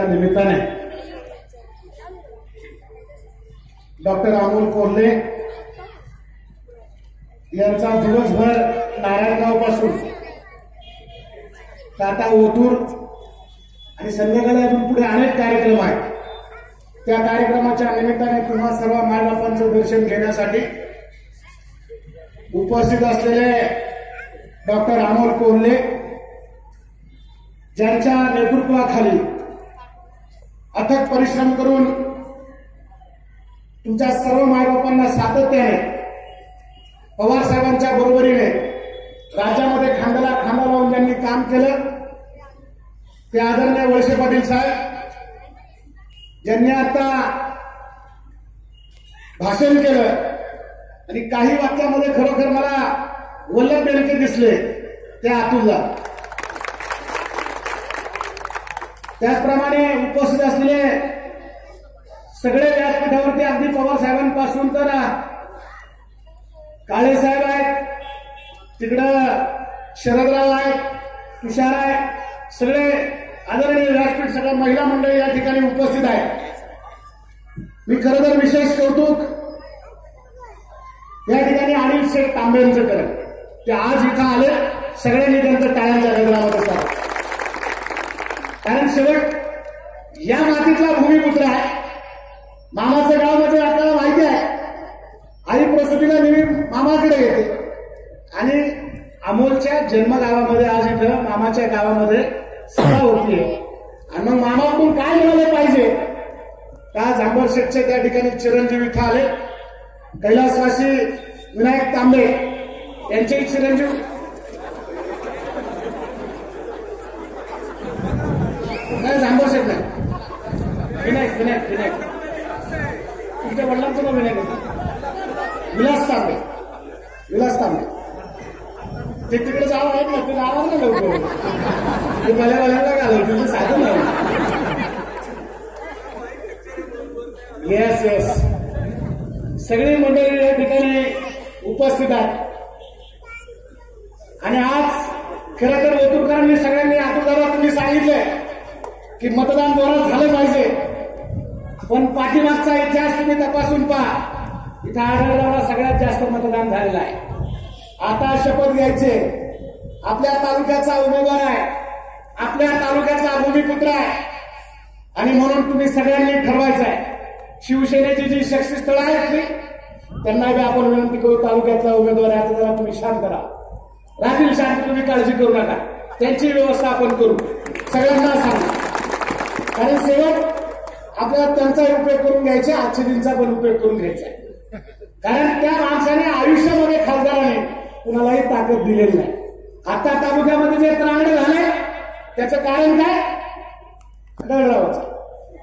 दिनाच्या निमित्ताने. डॉक्टर अमोल कोल्हे यांचा दिवसभर नारायणगावपासून टाटा ओतूर आणि संध्याकाळी अजून पुढे अनेक कार्यक्रम आहेत. त्या कार्यक्रमाच्या निमित्ताने तुम्हा सर्व मायबापांचं दर्शन घेण्यासाठी उपस्थित असलेले डॉक्टर अमोल कोल्हे ज्यांच्या नेतृत्वाखाली अथक परिश्रम करून तुमच्या सर्व मायबापांना सातत्याने पवार साहेबांच्या बरोबरीने राज्यामध्ये खांद्याला खांदा लावून ज्यांनी काम केलं ते आदरणीय वळसे पाटील साहेब ज्यांनी आता भाषण केलं आणि काही वाक्यामध्ये खरोखर मला वल्लभ बेडके दिसले ते अतुलला. त्याचप्रमाणे उपस्थित असलेले सगळे व्यासपीठावरती अगदी पवार साहेबांपासून तर काळे साहेब आहेत तिकडं शरदराव आहेत तुषार आहे सगळे आदरणीय व्यासपीठ सगळ्या महिला मंडळी या ठिकाणी उपस्थित आहेत. मी खरं तर विशेष कौतुक या ठिकाणी अनिल शेख तांबेंचं करत ते आज इथं आले सगळ्यांनी त्यांचं टाळ्यांच्या गजरामध्ये कारण शेवट या मातीतला भूमिपुत्र आहे. मामाचं गाव म्हणजे आपल्याला माहिती आहे. आई प्रसूतीला नेहमी मामाकडे येते. आणि अमोलच्या जन्मगावामध्ये आज इथं मामाच्या गावामध्ये सभा होतीये आणि मग मामाकडून काय मिळालं पाहिजे? का जांभर त्या ठिकाणी चिरंजीव इथं आले. कैलासवासी विनायक तांबे यांचे चिरंजीव नाही सांगू शेठ नाही विनायक विनायक विनायक. तुमच्या वडिलांचं नाव विनायक होतं. विलास तांबे. विलास तांबे. ते तिकडे जावं आहेत ना ते नावाला ना लवकर ते भल्या भल्याला घालव तुझं साधन येस येस सगळी मंडळी या ठिकाणी उपस्थित आहेत. आणि आज खरं तर ओतूरकरांनी सगळ्यांनी आतुरदारात तुम्ही सांगितलंय की मतदान जोरात झालं पाहिजे. पण पाठीमागचा इतिहास तुम्ही तपासून पहा. इथं आढळरावला सगळ्यात जास्त मतदान झालेलं आहे. आता शपथ घ्यायचे. आपल्या तालुक्याचा उमेदवार आहे. आपल्या तालुक्याचा भूमिपुत्र आहे. आणि म्हणून तुम्ही सगळ्यांनी ठरवायचं आहे. शिवसेनेची जी शक्तीस्थळ आहेत ती त्यांना बी आपण विनंती करू तालुक्यातला उमेदवार आहे आता जरा तुम्ही शांत करा राहतील शांत तुम्ही काळजी करू नका. त्यांची व्यवस्था आपण करू. सगळ्यांना सांगू. आणि सेवक आपल्याला त्यांचाही उपयोग करून घ्यायचा आजच्या दिनचा पण उपयोग करून घ्यायचा कारण त्या माणसाने आयुष्यामध्ये खासदाराने कुणालाही ताकद दिलेली नाही. आता तालुक्यामध्ये जे त्राण झाले त्याचं कारण काय? आढळरावाचं.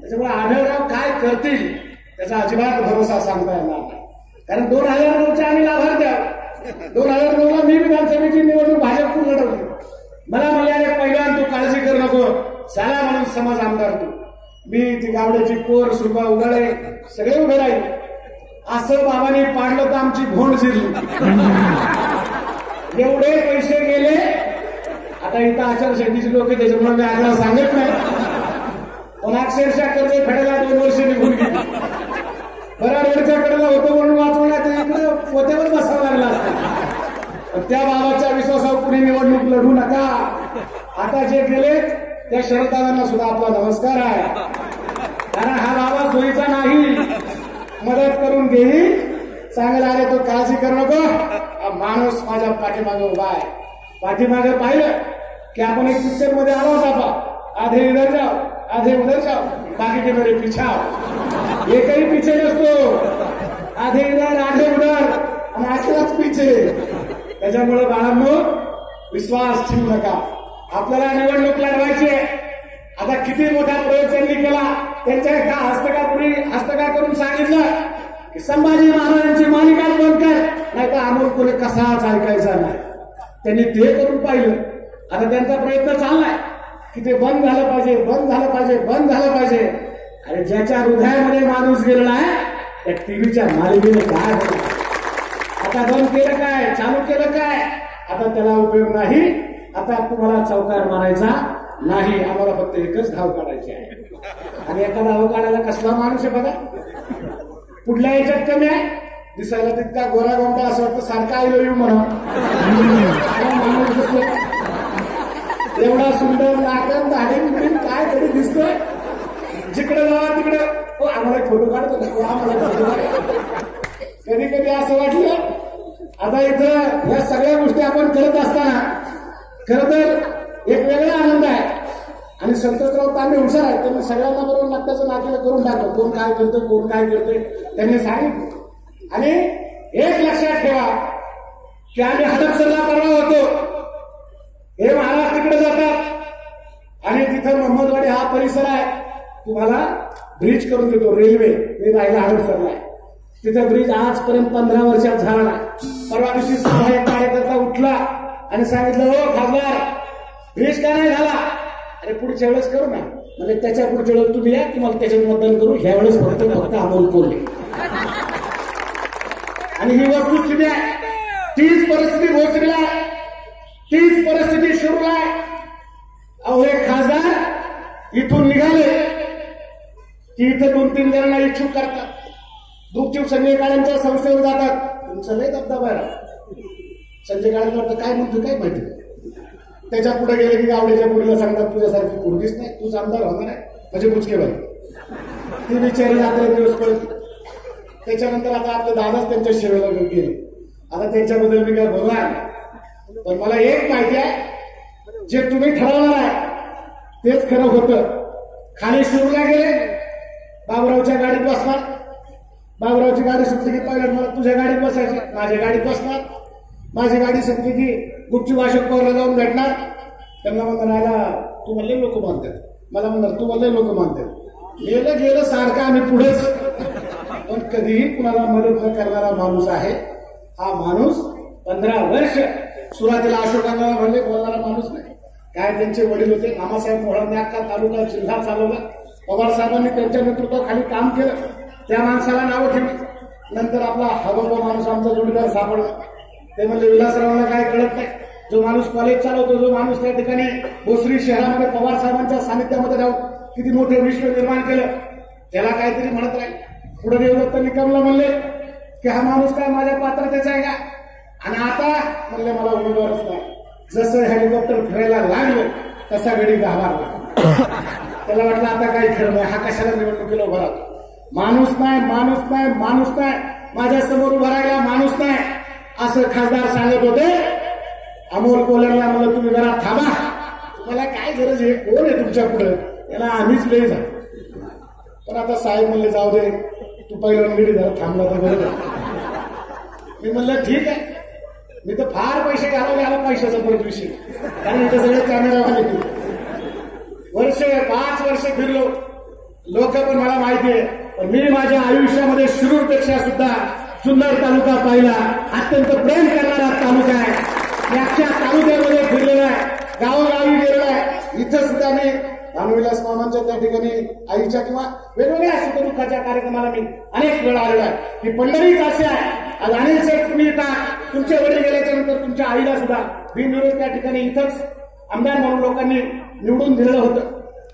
त्याच्यामुळे आढळराव काय करतील त्याचा अजिबात भरोसा सांगता येणार नाही. कारण दोन हजार नऊच्या आम्ही लाभार्थी आहोत. दोन हजार नऊला मी विधानसभेची निवडणूक भाजपकडून लढवली. मला म्हणाले पहिल्यांदा तू काळजी करू नको. साला समाज आमदार तू. मी ती गावड्याची कोर सुरबा उगाळे सगळे उभे राहिले. असं बाबांनी पाडलं तर आमची भोंड शिरली. एवढे पैसे गेले. आता इथं आचारसंहितेची लोक त्याच्यामुळे मी आग्रह सांगत नाही. पण अक्षरशः कर्ज फेडायला दोन वर्ष निघून गेली. बरा रोडच्या कडेला होतो म्हणून वाचवला तर इकडे पोत्यावर बसावं लागला असतं. त्या बाबाच्या विश्वासावर कुणी निवडणूक लढू नका. आता जे गेलेत त्या शरदादांना सुद्धा आपला नमस्कार आहे. कारण हा बाबा सोयीचा नाही. मदत करून घेईल चांगला आले तो काळजी करू नको. हा माणूस माझ्या पाठीमागे उभा आहे. पाठीमागे पाहिलं की आपण एक पिक्चरमध्ये आलो होता आधे इधर जाओ आधे उधर जाओ. बाकी के मेरे पीछे एकही पिछे नसतो. आधे इधर आधे उधर. आणि आखेलाच पीछे त्याच्यामुळे बाळांनो विश्वास ठेवू नका. आपल्याला निवडणूक लढवायची आता किती मोठा प्रयोग त्यांनी केला त्यांच्या एका हस्तकापुरी हस्तका करून सांगितलं की संभाजी महाराजांची मालिकाच बंद कर नाही तर अमोल कोणी कसाच ऐकायचा नाही. त्यांनी ते करून पाहिलं. आता त्यांचा प्रयत्न चाललाय की ते बंद झालं पाहिजे बंद झालं पाहिजे बंद झालं पाहिजे. आणि ज्याच्या हृदयामध्ये माणूस गेलेला आहे त्या टीव्हीच्या मालिकेने काय आता बंद केलं काय? चालू केलं काय? आता त्याला उपयोग नाही. आता तुम्हाला चौकार मारायचा नाही आम्हाला फक्त एकच धाव काढायची आहे. आणि एका धाव काढायला कसला माणूस आहे बघा? कुठल्या याच्यात कमी आहे? दिसायला तितका गोरा गोमटा असं वाटतं सारखा आयलो येऊ म्हणा एवढा सुंदर नागन दाढी बिढी काय तरी दिसतोय. जिकडे जावा तिकडे. हो आम्हाला फोटो काढतो आम्हाला कधी कधी असं वाटलं आता इथं या सगळ्या गोष्टी आपण करत असताना खर तर एक वेगळा आनंद आहे. आणि संतोषराव तांबे हुशार आहेत. त्यांनी सगळ्यांना बरोबर नाट्याचं नाट्य करून टाकलं कोण काय करतं कोण काय करतोय. त्यांनी सांगितलं. आणि एक लक्षात ठेवा की आम्ही हडपसरला परवा होतो. हे महाराज तिकडे जातात. आणि तिथं मोहम्मदवाडी हा परिसर आहे. तुम्हाला ब्रिज करून देतो. रेल्वे मी राहिला हडपसरला. आहे तिथं ब्रिज आजपर्यंत पंधरा वर्षात झाला नाही. परवा दिवशी सहा एक कार्यकर्ता उठला. आणि सांगितलं हो खासदार ब्रिज का नाही झाला अरे पुढच्या वेळेस करू ना. म्हणजे त्याच्या पुढच्या वेळेस तुम्ही या तुम्हाला त्याच्यात मतदान करू? ह्या वेळेस फक्त फक्त अमोल कोल्हे. आणि ही वस्तुस्थिती आहे. तीच परिस्थिती भोसरीला आहे. तीच परिस्थिती शिरूला आहे. अहो हे खासदार इथून निघाले. की इथं दोन तीन जणांना इच्छुक करतात. दुःखचूक संजय काळ्यांच्या संस्थेवर जातात. तुमचं लय दबदबा आहे. संजय काळ्यांना वाटतं काय म्हणतो काय माहिती? त्याच्या पुढे गेले की गावड्याच्या मुलीला सांगतात तुझ्यासारखी पोरगीच नाही तूच आमदार होणार आहे. म्हणजे मुचके बाई ती बिचारी आता दिवस पडत त्याच्यानंतर आता आपले दादाच त्यांच्या सेवेला गेले. आता त्यांच्याबद्दल मी काय बोलणार पण मला एक माहिती आहे जे तुम्ही ठरवणार आहे तेच खरं होतं. खाली शिरूला गेले बाबुरावच्या गाडीत बसणार. बाबुरावची गाडी सुटली की पहिल्या मला तुझ्या गाडीत बसायची माझ्या गाडीत बसणार. माझी गाडी सुटली की गुपचूप अशोक पवारला जाऊन भेटणार. त्यांना म्हणणार तू म्हणले लोक मानतात. मला म्हणणार तू म्हणले लोक मानतात. गेलं गेलं सारखं आम्ही पुढेच पण कधीही कुणाला मदत न करणारा माणूस आहे. हा माणूस पंधरा वर्ष सुरुवातीला अशोकांना म्हणले बोलणारा माणूस नाही. काय त्यांचे वडील होते? मामासाहेब मोहळांनी अख्खा तालुका जिल्हा चालवला. पवार साहेबांनी त्यांच्या नेतृत्वाखाली काम केलं. त्या माणसाला नावं ठेवली. नंतर आपला हवा माणूस आमचा जोडीदार सापडला. ते म्हणजे विलासरावला काय कळत नाही? जो माणूस कॉलेज चालवतो जो माणूस त्या ठिकाणी भोसरी शहरामध्ये पवार साहेबांच्या सानिध्यामध्ये राहून किती मोठे विश्व निर्माण केलं त्याला काहीतरी म्हणत राहील. पुढे देवदत्त निकमला म्हणले की हा माणूस काय माझ्या पात्रतेचा आहे का? आणि आता म्हणले मला उमेदवारच नाही जसं हेलिकॉप्टर फिरायला लागलं तसा गडी घाबरला त्याला वाटलं आता काही खरं नाही. हा कशाला निवडणुकीला उभा राहतो? माणूस नाही माणूस नाही माणूस नाही. माझ्यासमोर उभा राहिला माणूस नाही. असं खासदार सांगत होते अमोल कोल्यांना म्हणलं तुम्ही जरा थांबा. तुम्हाला काय गरज आहे? कोण आहे तुमच्यापुढे? याला आम्हीच लय जा. पण आता साहेब म्हणले जाऊ दे. तू पहिलं मिडी जरा थांबला तर बरोबर मी म्हणलं ठीक आहे. मी तर फार पैसे घालवले आला पैशाचा परत विषय. कारण इथं सगळे कॅमेरावाले वर्ष पाच वर्ष फिरलो. लोक पण मला माहिती आहे. पण मी माझ्या आयुष्यामध्ये शिरूरपेक्षा सुद्धा जुन्नर तालुका पाहिला. अत्यंत प्रेम करणारा तालुका आहे. याच्या तालुक्यामध्ये फिरलेला आहे. गावोगावी गेलेला आहे. इथं सुद्धा मी रामविलास मामांच्या त्या ठिकाणी आईच्या किंवा वेगवेगळ्या सुखदुःखाच्या कार्यक्रमाला मी अनेक वेळा आलेला आहे. ही पंढरीच असे आहे. आज अनिल शेठ तुम्ही येता तुमचे वडील गेल्याच्यानंतर तुमच्या आईला सुद्धा बिनविरोध त्या ठिकाणी इथंच आमदार म्हणून लोकांनी निवडून दिलेलं होतं.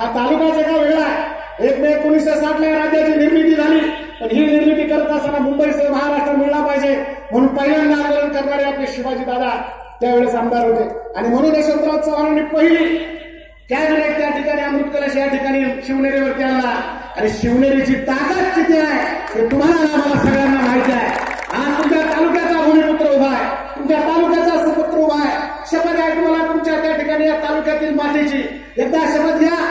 हा तालुका जगा वेगळा आहे? एक मे एकोणीसशे साठ ला राज्याची निर्मिती झाली. पण ही निर्मिती करत असताना मुंबईसह महाराष्ट्र मिळला पाहिजे म्हणून पहिल्यांदा आंदोलन करणारे आपले शिवाजी दादा त्यावेळेस आमदार होते. आणि म्हणून यशवंतराव चव्हाणांनी पहिली कॅबिनेट त्या ठिकाणी अमृत कलश या ठिकाणी शिवनेरीवरती आणला. आणि शिवनेरीची ताकद किती आहे हे तुम्हाला आम्हाला सगळ्यांना माहिती आहे. आज तुमच्या तालुक्याचा भूमिपुत्र उभा आहे. तुमच्या तालुक्याचा सुपुत्र उभा आहे. शपथ आहे तुम्हाला तुमच्या त्या ठिकाणी या तालुक्यातील मातेची. एकदा शपथ घ्या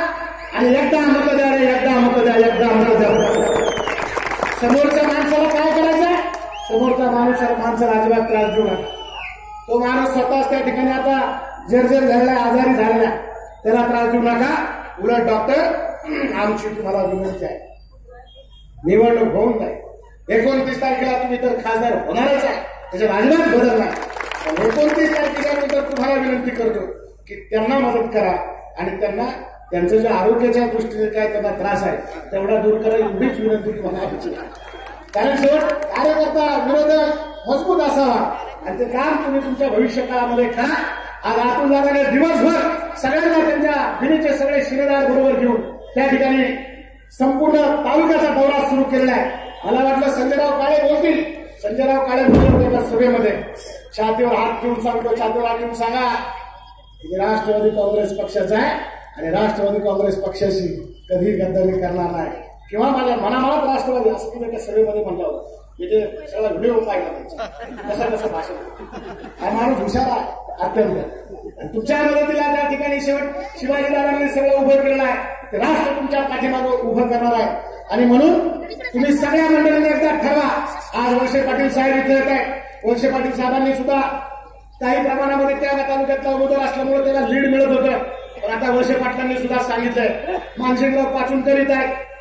आणि एकदा मत द्या रे एकदा मत द्या एकदा मत द्या. समोरच्या माणसाला काय करायचं? समोरचा माणूस माणसाला अजिबात त्रास देऊ नका. तो माणूस स्वतःच त्या ठिकाणी आता जर्जर झालेला आहे, आजारी झालेला त्याला त्रास देऊ नका. उलट डॉक्टर आमची तुम्हाला विनंती आहे. निवडणूक होऊन जाईल. एकोणतीस तारखेला तुम्ही तर खासदार होणारच आहे. त्याच्यात अजिबात बदल नाही. एकोणतीस तारखेला मी तर तुम्हाला विनंती करतो की त्यांना मदत करा आणि त्यांना त्यांचं जे आरोग्याच्या दृष्टीने काय त्यांना त्रास आहे तेवढा दूर करा एवढीच विनंती तुम्हाला कारण शेवट कार्यकर्ता विरोधक मजबूत असावा. आणि ते काम तुम्ही तुमच्या भविष्यकाळामध्ये करा. आज आतून जाणारे दिवसभर सगळ्यांना त्यांच्या दिनीचे सगळे शिरेदार बरोबर घेऊन त्या ठिकाणी संपूर्ण तालुक्याचा दौरा सुरू केलेला आहे. मला वाटलं संजयराव काळे बोलतील. संजयराव काळे बोलले एका सभेमध्ये. छातीवर हात घेऊन सांगतो छातीवर हात घेऊन सांगा. राष्ट्रवादी काँग्रेस पक्षाचा आहे. आणि राष्ट्रवादी काँग्रेस पक्षाशी कधी गद्दारी करणार नाही. किंवा माझ्या मनामनात राष्ट्रवादी असं तुम्ही त्या सभेमध्ये म्हटलं होतं म्हणजे सगळा व्हिडिओ पाहिला कसं कसं भाषण. हा माणूस हुशार आहे अत्यंत. आणि तुमच्या मदतीला त्या ठिकाणी शेवट शिवाजीदादांनी सगळं उभं केलेलं आहे. ते राष्ट्र तुमच्या पाठीमागे उभं करणार आहे. आणि म्हणून तुम्ही सगळ्या मंडळींनी एकदा ठरवा. आज वळसे पाटील साहेब इथे येत आहेत. वळसे पाटील साहेबांनी सुद्धा काही प्रमाणामध्ये त्या तालुक्यातला उमेदवार असल्यामुळे त्याला लीड मिळत होतं. पण आता वळसे पाटलांनी सुद्धा सांगितलंय मानसिंगराव पाचून करीत आहेत